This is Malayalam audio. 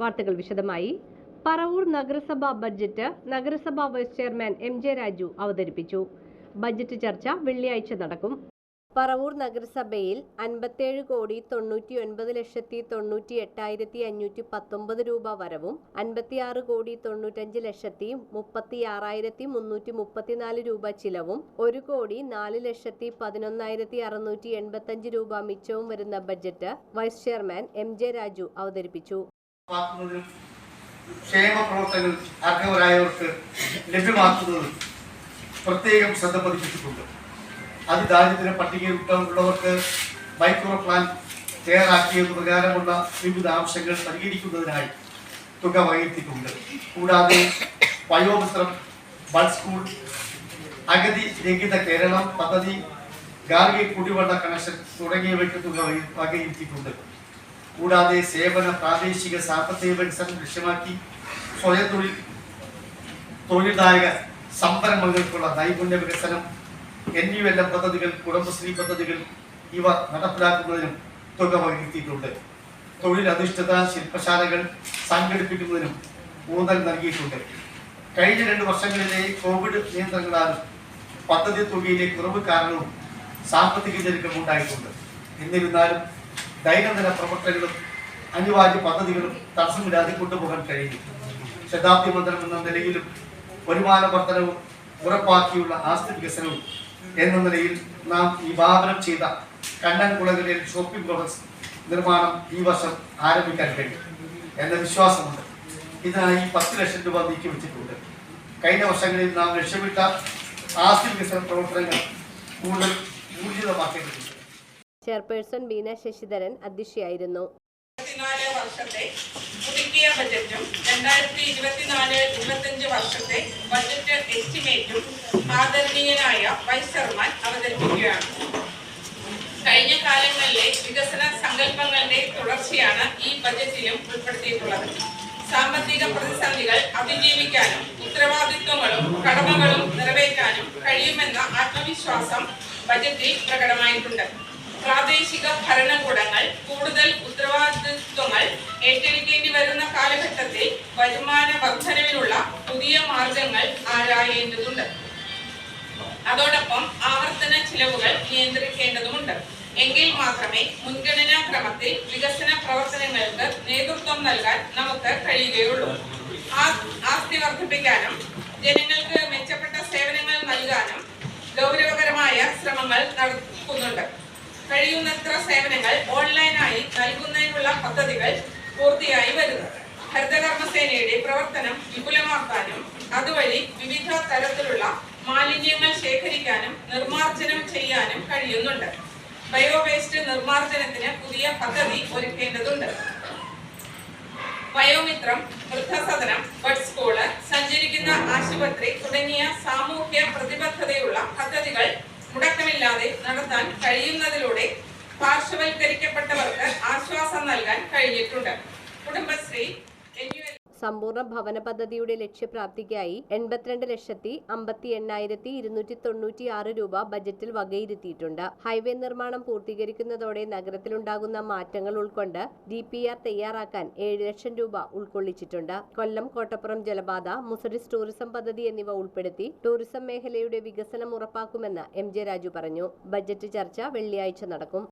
വാർത്തകൾ വിശദമായി. പറവൂർ നഗരസഭാ ബഡ്ജറ്റ് നഗരസഭാ vice chairman M J Raju അവതരിപ്പിച്ചു. ബഡ്ജറ്റ് ചർച്ച വെള്ളിയാഴ്ച നടക്കും. പറവൂർ നഗരസഭയിൽ അൻപത്തേഴ് കോടി തൊണ്ണൂറ്റി ഒൻപത് ലക്ഷത്തി തൊണ്ണൂറ്റി എട്ടായിരത്തി അഞ്ഞൂറ്റി പത്തൊമ്പത് രൂപ വരവും അൻപത്തിയാറ് കോടി തൊണ്ണൂറ്റഞ്ച് ലക്ഷത്തി മുപ്പത്തി ആറായിരത്തി മുന്നൂറ്റി മുപ്പത്തിനാല് രൂപ ചിലവും ഒരു കോടി നാല് ലക്ഷത്തി പതിനൊന്നായിരത്തി അറുന്നൂറ്റി എൺപത്തഞ്ച് രൂപ മിച്ചവും വരുന്ന budget vice chairman M J Raju അവതരിപ്പിച്ചു. ലഭ്യമാക്കുന്നതിനും ക്ഷേമ പ്രവർത്തനങ്ങൾ അർഹരായവർക്ക് ലഭ്യമാക്കുന്നതിനും പ്രത്യേകം ശ്രദ്ധ പതിപ്പിച്ചിട്ടുണ്ട്. അത് ദാരിദ്ര്യ പട്ടികയിലുള്ളവർക്ക് മൈക്രോ പ്ലാൻ തയ്യാറാക്കിയത് പ്രകാരമുള്ള വിവിധ ആവശ്യങ്ങൾ പരിഹരിക്കുന്നതിനായി തുക വകയിരുത്തിയിട്ടുണ്ട്. കൂടാതെ വയോമിത്രം ബഡ് സ്കൂൾ അഗതി രഹിത കേരളം പദ്ധതി ഗാർഗി കുടിവെള്ള കണക്ഷൻ തുടങ്ങിയവയ്ക്ക് തുക വക- വകയിരുത്തിയിട്ടുണ്ട്. കൂടാതെ സേവന പ്രാദേശിക സാമ്പത്തിക വികസനം ലക്ഷ്യമാക്കി സ്വയം തൊഴിൽ തൊഴിൽദായക സംരംഭങ്ങൾക്കുള്ള നൈപുണ്യ വികസനം എൻ യു എൽ എം പദ്ധതികൾ കുടുംബശ്രീ പദ്ധതികൾ ഇവ നടപ്പിലാക്കുന്നതിനും തുക വകയിരുത്തിയിട്ടുണ്ട് തൊഴിലധിഷ്ഠിത ശില്പശാലകൾ സംഘടിപ്പിക്കുന്നതിനും ഊന്നൽ നൽകിയിട്ടുണ്ട്. കഴിഞ്ഞ രണ്ട് വർഷങ്ങളിലെ കോവിഡ് നിയന്ത്രണങ്ങളാലും പദ്ധതി തുകയിലെ കുറവ് കാരണവും സാമ്പത്തിക ഞെരുക്കം ഉണ്ടായിട്ടുണ്ട്. എന്നിരുന്നാലും ദൈനംദിന പ്രവർത്തനങ്ങളും അനിവാര്യ പദ്ധതികളും തടസ്സമില്ലാതെ കൊണ്ടുപോകാൻ കഴിയും. ശതാബ്ദി മന്ദിരം എന്ന നിലയിലും വരുമാന വർധനവും ഉറപ്പാക്കിയുള്ള ആസ്തി വികസനവും എന്ന നിലയിൽ നാം വിഭാവനം ചെയ്ത കണ്ണൻകുളകളിൽ ഷോപ്പിംഗ് കോംപ്ലക്സ് നിർമ്മാണം ഈ വർഷം ആരംഭിക്കാൻ കഴിയും എന്ന വിശ്വാസമുണ്ട്. ഇതിനായി പത്ത് ലക്ഷം രൂപ നീക്കി വെച്ചിട്ടുണ്ട്. കഴിഞ്ഞ വർഷങ്ങളിൽ നാം ലക്ഷ്യമിട്ട ആസ്തി വികസന പ്രവർത്തനങ്ങൾ കൂടുതൽ ഊർജിതമാക്കേണ്ടതുണ്ട് ചെയർപേഴ്സൺ ബീന ശശിധരൻ അധ്യക്ഷയായിരുന്നു. വർഷത്തെ പുതുക്കിയ ബജറ്റും രണ്ടായിരത്തി ഇരുപത്തിനാല് ഇരുപത്തിയഞ്ച് വർഷത്തെ ബജറ്റ് എസ്റ്റിമേറ്റും ആദരണീയനായ വൈസ് ചെയർമാൻ അവതരിപ്പിക്കുകയാണ്. കഴിഞ്ഞ കാലങ്ങളിലെ വികസന സങ്കല്പങ്ങളുടെ തുടർച്ചയാണ് ഈ ബജറ്റിലും ഉൾപ്പെടുത്തിയിട്ടുള്ളത്. സാമ്പത്തിക പ്രതിസന്ധികൾ അതിജീവിക്കാനും ഉത്തരവാദിത്വങ്ങളും കടമകളും നിറവേറ്റാനും കഴിയുമെന്ന ആത്മവിശ്വാസം ബജറ്റിൽ പ്രകടമായിട്ടുണ്ട്. പ്രാദേശിക ഭരണകൂടങ്ങൾ കൂടുതൽ ഉത്തരവാദിത്വങ്ങൾ ഏറ്റെടുക്കേണ്ടി വരുന്ന കാലഘട്ടത്തിൽ വരുമാന വർധനവിനുള്ള പുതിയ മാർഗങ്ങൾ ആരായേണ്ടതുണ്ട്? അതോടൊപ്പം ആവർത്തന ചിലവുകൾ നിയന്ത്രിക്കേണ്ടതുണ്ട് എങ്കിൽ മാത്രമേ മുൻഗണനാ ക്രമത്തിൽ വികസന പ്രവർത്തനങ്ങൾക്ക് നേതൃത്വം നൽകാൻ നമുക്ക് കഴിയുകയുള്ളൂ. ആസ്തി വർദ്ധിപ്പിക്കാനും ജനങ്ങൾക്ക് കഴിയുന്നത്ര സേവനങ്ങൾ ഓൺലൈനായി നൽകുന്നതിനുള്ള പദ്ധതികൾ പൂർത്തിയായി വരുന്നത്. ഹരിതകർമ്മസേനയുടെ പ്രവർത്തനം വിപുലമാക്കാനും അതുവഴി വിവിധ തരത്തിലുള്ള മാലിന്യങ്ങൾ ശേഖരിക്കാനും നിർമ്മാർജനം ചെയ്യാനും കഴിയുന്നുണ്ട്. ബയോവേസ്റ്റ് നിർമാർജനത്തിന് പുതിയ പദ്ധതി ഒരുക്കേണ്ടതുണ്ട്. വയോമിത്രം വൃദ്ധസദനം ബഡ് പാർശ്വവൽക്കരിക്കപ്പെട്ടവർക്ക് ആശ്വാസം നൽകാൻ കഴിഞ്ഞിട്ടുണ്ട്. കുടുംബശ്രീ സമ്പൂർണ ഭവന പദ്ധതിയുടെ ലക്ഷ്യപ്രാപ്തിക്കായി എൺപത്തിരണ്ട് ലക്ഷത്തി അമ്പത്തി എണ്ണായിരത്തി ഇരുന്നൂറ്റി തൊണ്ണൂറ്റി ആറ് രൂപ ബജറ്റിൽ വകയിരുത്തിയിട്ടുണ്ട്. ഹൈവേ നിർമ്മാണം പൂർത്തീകരിക്കുന്നതോടെ നഗരത്തിലുണ്ടാകുന്ന മാറ്റങ്ങൾ ഉൾക്കൊണ്ട് ഡി പി ആർ തയ്യാറാക്കാൻ ഏഴ് ലക്ഷം രൂപ ഉൾക്കൊള്ളിച്ചിട്ടുണ്ട്. കൊല്ലം കോട്ടപ്പുറം ജലപാത മുസറിസ് ടൂറിസം പദ്ധതി എന്നിവ ഉൾപ്പെടുത്തി ടൂറിസം മേഖലയുടെ വികസനം ഉറപ്പാക്കുമെന്ന് എം ജെ രാജു പറഞ്ഞു. ബജറ്റ് ചർച്ച വെള്ളിയാഴ്ച നടക്കും.